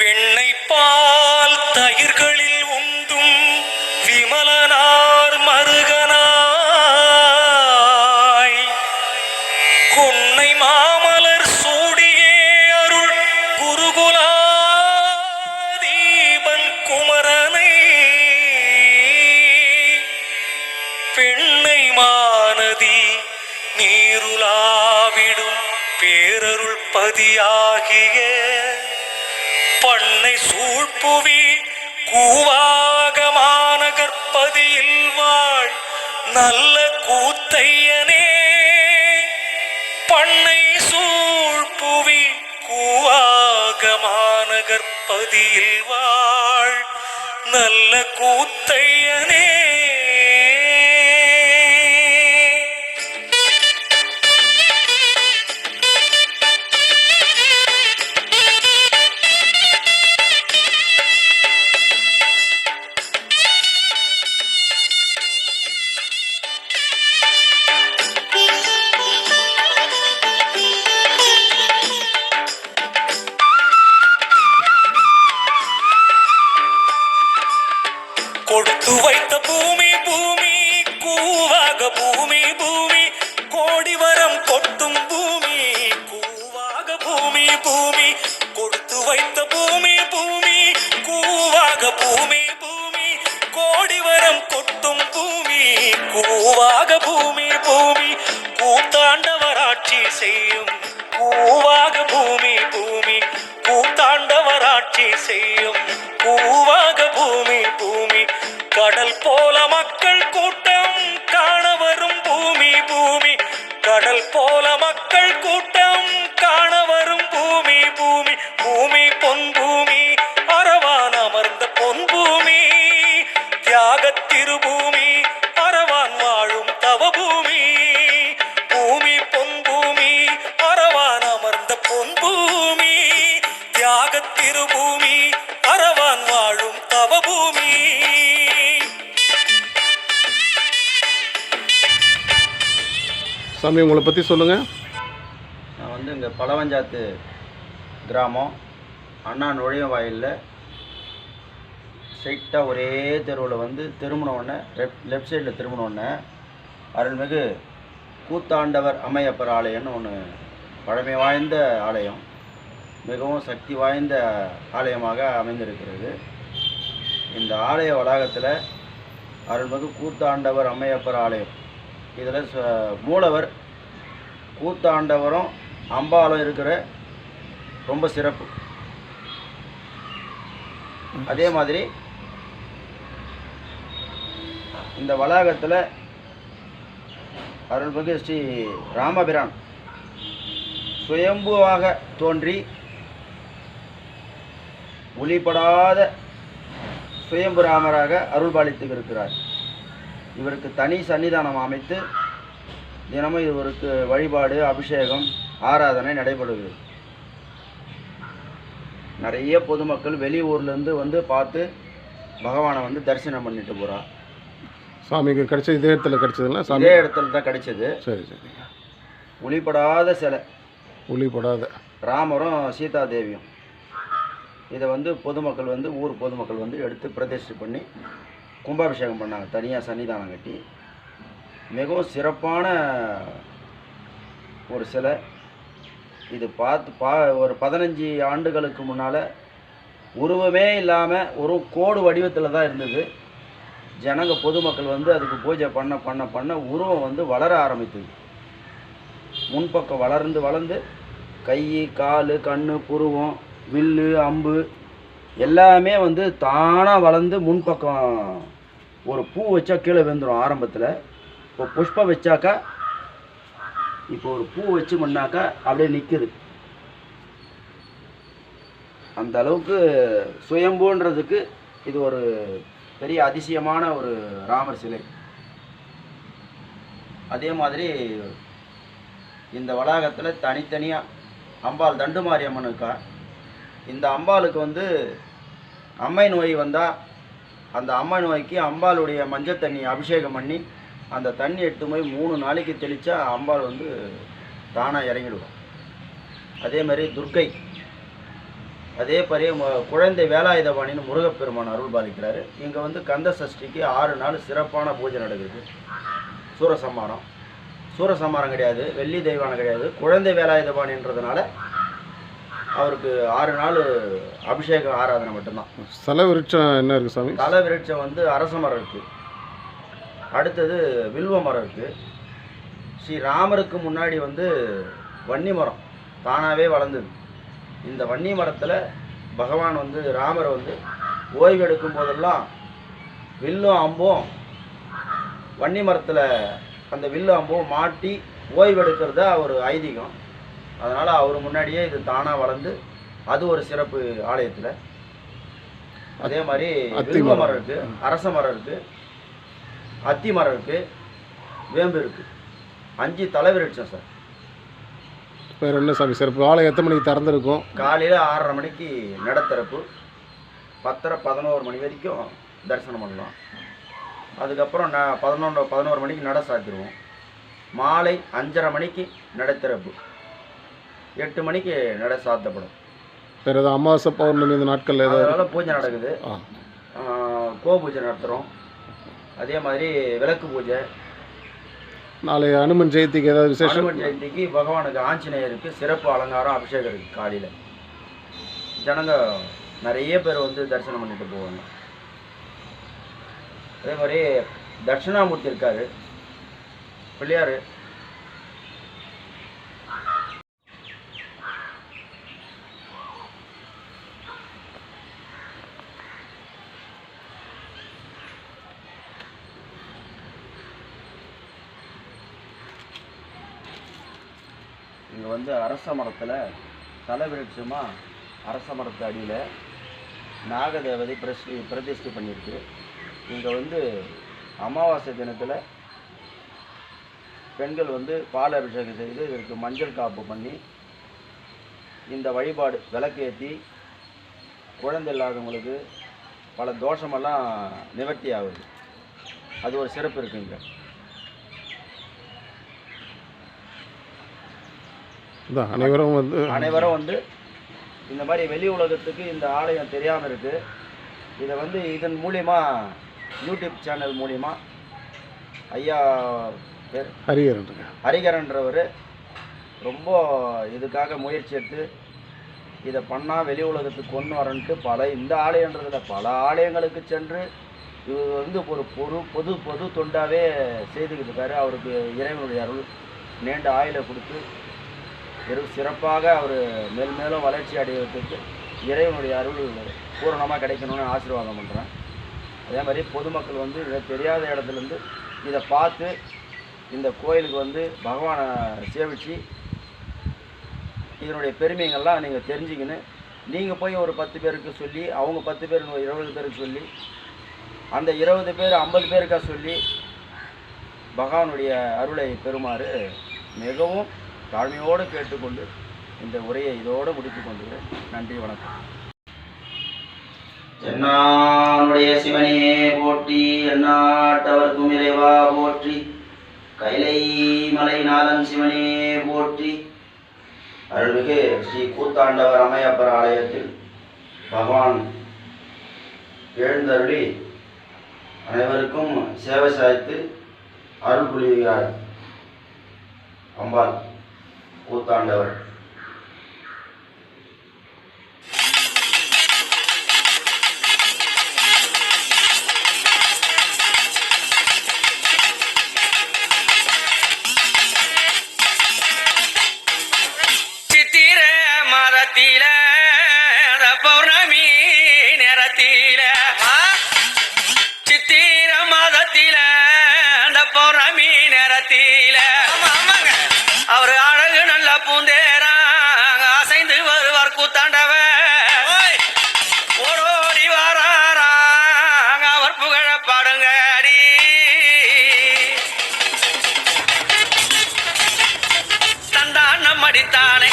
வெண்ணை பால் தயிர்களில் உந்தும் விமலனார் மருகனாய். கொன்னை மாமலர் சூடியே அருள் குருகுலாதீபன் குமரனை. பெண்ணை மானதி நீருலாவிடும் பேரருள் பதியாகிய. பண்ணை சூழ்புவி கூவாகமான கற்பதியில் வாழ். நல்ல கூத்தையனே பண்ணை சூழ்புவி கூவாகமான கற்பதியில் வாழ். நல்ல கூத்தையனே பூமி பூமி கூத்தாண்டவராட்சி செய்யும். பூவாக பூமி பூமி கூத்தாண்டவராட்சி செய்யும். பூவாக பூமி பூமி கடல் போல மக்கள் கூட்டம் காண வரும். பூமி பூமி கடல் போல மக்கள் கூட்டம் காண வரும். பூமி பூமி பூமி பொன் சாமி உங்களை பற்றி சொல்லுங்கள் நான் வந்து இங்கே பழவஞ்சாத்து கிராமம். அண்ணா நுழையும் வாயிலில். ஸ்ட்ரைட்டாக ஒரே தெருவில் வந்து திரும்பின உடனே லெஃப்ட் லெஃப்ட் சைடில் திரும்பின உடனே அருள்மிகு கூத்தாண்டவர் அம்மையப்பர் ஆலயம்னு ஒன்று பழமை வாய்ந்த ஆலயம். மிகவும் சக்தி வாய்ந்த ஆலயமாக அமைந்திருக்கிறது. இந்த ஆலய வளாகத்தில் அருள்மிகு கூத்தாண்டவர் அம்மையப்பர் ஆலயம். இதில் ச- மூலவர் கூத்தாண்டவரும் அம்பாலும் இருக்கிற ரொம்ப சிறப்பு. அதே மாதிரி இந்த வளாகத்தில் அருள்மிகு ஸ்ரீ ராமபிரான் சுயம்புவாக தோன்றி ஒளிப்படாத சுயம்பு ராமராக அருள்பாலித்து இருக்கிறார். இவருக்கு தனி சன்னிதானம் அமைத்து தினமும் இவருக்கு வழிபாடு அபிஷேகம் ஆராதனை நடைபெறுகிறது. நிறைய பொதுமக்கள் வெளியூர்லேருந்து வந்து பார்த்து பகவானை வந்து தரிசனம் பண்ணிட்டு போகிறா சாமிக்கு கிடைச்ச இதே இடத்துல கிடைச்சதுங்களா? சாமி? இதே இடத்துல தான் கிடைச்சது. சரி சரி. ஒளிப்படாத சிலை. ஒளிப்படாத ராமரும் சீதா தேவியும் இதை வந்து பொதுமக்கள் வந்து ஊர் பொதுமக்கள் வந்து எடுத்து பிரதிஷ்டை பண்ணி கும்பாபிஷேகம் பண்ணாங்க. தனியாக சன்னிதானம் கட்டி. மிகவும் சிறப்பான ஒரு சிலை. இது பார்த்து பா ஒரு பதினஞ்சு ஆண்டுகளுக்கு முன்னால் உருவமே இல்லாமல் ஒரு கோடு வடிவத்தில் தான் இருந்தது. ஜனங்க பொதுமக்கள் வந்து அதுக்கு பூஜை பண்ண பண்ண பண்ண உருவம் வந்து வளர ஆரம்பித்தது. முன்பக்கம் வளர்ந்து வளர்ந்து கை கால் கண் புருவம் வில்லு அம்பு எல்லாமே வந்து தானாக வளர்ந்து முன்பக்கம் ஒரு பூ வச்சா கீழே விழுந்துடும் ஆரம்பத்தில். இப்போ புஷ்பம் வச்சாக்கா இப்போ ஒரு பூ வச்சு முன்னாக்கா அப்படியே நிற்குது அந்த அளவுக்கு சுயம்புன்றதுக்கு இது ஒரு பெரிய அதிசயமான ஒரு ராமர் சிலை. அதே மாதிரி இந்த வளாகத்தில் தனித்தனியாக அம்பாள் தண்டு மாரியம்மனுக்கா இருக்கா இந்த அம்பாளுக்கு வந்து அம்மை நோய் வந்தால் அந்த அம்மை நோய்க்கு அம்பாளுடைய மஞ்சள் தண்ணி அபிஷேகம் பண்ணி அந்த தண்ணி எடுத்து போய் மூணு நாளைக்கு தெளித்தா அம்பாள் வந்து தானாக இறங்கிடுவோம் அதே மாதிரி துர்க்கை. அதே மாதிரி குழந்தை வேலாயுதபாணின்னு முருகப்பெருமான் அருள் பாலிக்கிறாரு. இங்கே வந்து கந்த சஷ்டிக்கு ஆறு நாள் சிறப்பான பூஜை நடக்குது. சூரசம்மாரம். சூரசம்மாரம் கிடையாது வெள்ளி தெய்வானம் கிடையாது. குழந்தை வேலாயுதபாணின்றதுனால அவருக்கு ஆறு நாள் அபிஷேகம் ஆராதனை மட்டும்தான். ஸ்தல விருட்சம் என்ன இருக்குது சாமி? தலை விருட்சம் வந்து அரச மரம் இருக்குது அடுத்தது வில்வ மரம் இருக்குது ஸ்ரீ ராமருக்கு முன்னாடி வந்து வன்னி மரம் தானாகவே வளர்ந்தது. இந்த வன்னி மரத்தில் பகவான் வந்து ராமரை வந்து ஓய்வு எடுக்கும் போதெல்லாம் வில்லும் அம்பும் வன்னி மரத்தில் அந்த வில்லு அம்பும் மாட்டி ஓய்வு எடுக்கிறதா ஒரு ஐதீகம். அதனால் அவர் முன்னாடியே இது தானாக வளர்ந்து அது ஒரு சிறப்பு ஆலயத்தில். அதே மாதிரி வில்வ மரம். மரம் இருக்கு அரச மரம் இருக்கு. அத்தி மரம் இருக்கு வேம்பு இருக்கு. அஞ்சு தலைவிருட்சம் சார். வேறு என்ன சாமி சிறப்பு ஆலயம் எத்தனை மணிக்கு திறந்துருக்கும்? காலையில் ஆறரை மணிக்கு நடத்திறப்பு பத்தரை பதினோரு மணி வரைக்கும் தரிசனம் பண்ணலாம். அதுக்கப்புறம் நான் பதினொன்று பதினோரு மணிக்கு நட சாத்திடுவோம். மாலை அஞ்சரை மணிக்கு நடத்திறப்பு. எட்டு மணிக்கு நட சாத்தப்படும். வேறு எதாவது அமாவாசை பௌர்ணமி இந்த நாட்களில் அதனால் பூஜை நடக்குது. கோ பூஜை நடத்துகிறோம் அதே மாதிரி விளக்கு பூஜை. நாளைய அனுமன் ஜெயந்திக்கு ஏதாவது விசேஷம்? ஜெயந்திக்கு பகவானுக்கு ஆஞ்சநேயருக்கு சிறப்பு அலங்காரம் அபிஷேகம் இருக்குது காலையில். ஜனங்க நிறைய பேர் வந்து தரிசனம் பண்ணிட்டு போவாங்க. அதே மாதிரி தட்சிணாமூர்த்தி இருக்காரு. பிள்ளையார். வந்து அரச மரத்தில் தலைவிருட்சமாக அரச மரத்து அடியில் நாகதேவதை பிரஸ்டி பிரதிஷ்டை பண்ணியிருக்கு இங்கே வந்து அமாவாசை தினத்தில் பெண்கள் வந்து பால் அபிஷேகம் செய்து இதற்கு மஞ்சள் காப்பு பண்ணி இந்த வழிபாடு விளக்கேற்றி குழந்தை இல்லாதவங்களுக்கு பல தோஷமெல்லாம் நிவர்த்தி ஆகுது. அது ஒரு சிறப்பு இருக்குங்க. அனைவரும் வந்து அனைவரும் வந்து இந்த மாதிரி வெளி உலகத்துக்கு இந்த ஆலயம் தெரியாமல் இருக்குது இதை வந்து இதன் மூலியமா யூடியூப் சேனல் மூலியமா ஐயா பேர் ஹரிகரன் ஹரிகரன்றவர் ரொம்ப இதுக்காக முயற்சி எடுத்து இதை பண்ணால் வெளி உலகத்துக்கு கொண்டு வரன்ட்டு பல இந்த ஆலயன்றதில் பல ஆலயங்களுக்கு சென்று இவர் வந்து ஒரு பொது பொது பொது தொண்டாவே செய்துக்கிட்டு இருக்காரு. அவருக்கு இறைவனுடைய அருள் நீண்ட ஆயுளை கொடுத்து வெறும் சிறப்பாக அவர் மேல் மேலும் வளர்ச்சி அடைவதற்கு இறைவனுடைய அருள் பூரணமாக கிடைக்கணும்னு ஆசீர்வாதம் பண்ணுறேன் அதே மாதிரி பொதுமக்கள் வந்து இதை தெரியாத இடத்துலேருந்து இதை பார்த்து இந்த கோயிலுக்கு வந்து பகவானை சேவிச்சு இதனுடைய பெருமைங்கள்லாம் நீங்கள் தெரிஞ்சுக்கின்னு நீங்கள் போய் ஒரு பத்து பேருக்கு சொல்லி அவங்க பத்து பேர் இருபது பேருக்கு சொல்லி அந்த இருபது பேர் ஐம்பது பேருக்காக சொல்லி பகவானுடைய அருளை பெறுமாறு மிகவும் தாழ்மையோடு கேட்டுக்கொண்டு இந்த உரையை இதோடு முடித்துக் கொள்கிறேன். நன்றி வணக்கம். என்னானுடைய சிவனையே போற்றி எந்நாட்டவர்க்கும் இறைவா போற்றி கைலை மலைநாதன் சிவனே போற்றி. அருள்மிகு ஸ்ரீ கூத்தாண்டவர் அம்மையப்பர் ஆலயத்தில் பகவான் எழுந்தருளி அனைவருக்கும் சேவை சாய்த்து அருள் புரிகிறார். அம்பாள். கூத்தாண்டவர் சித்திர மரத்தில அந்த பௌர்ணமி நேரத்தில. சித்திர மதத்தில படித்தானே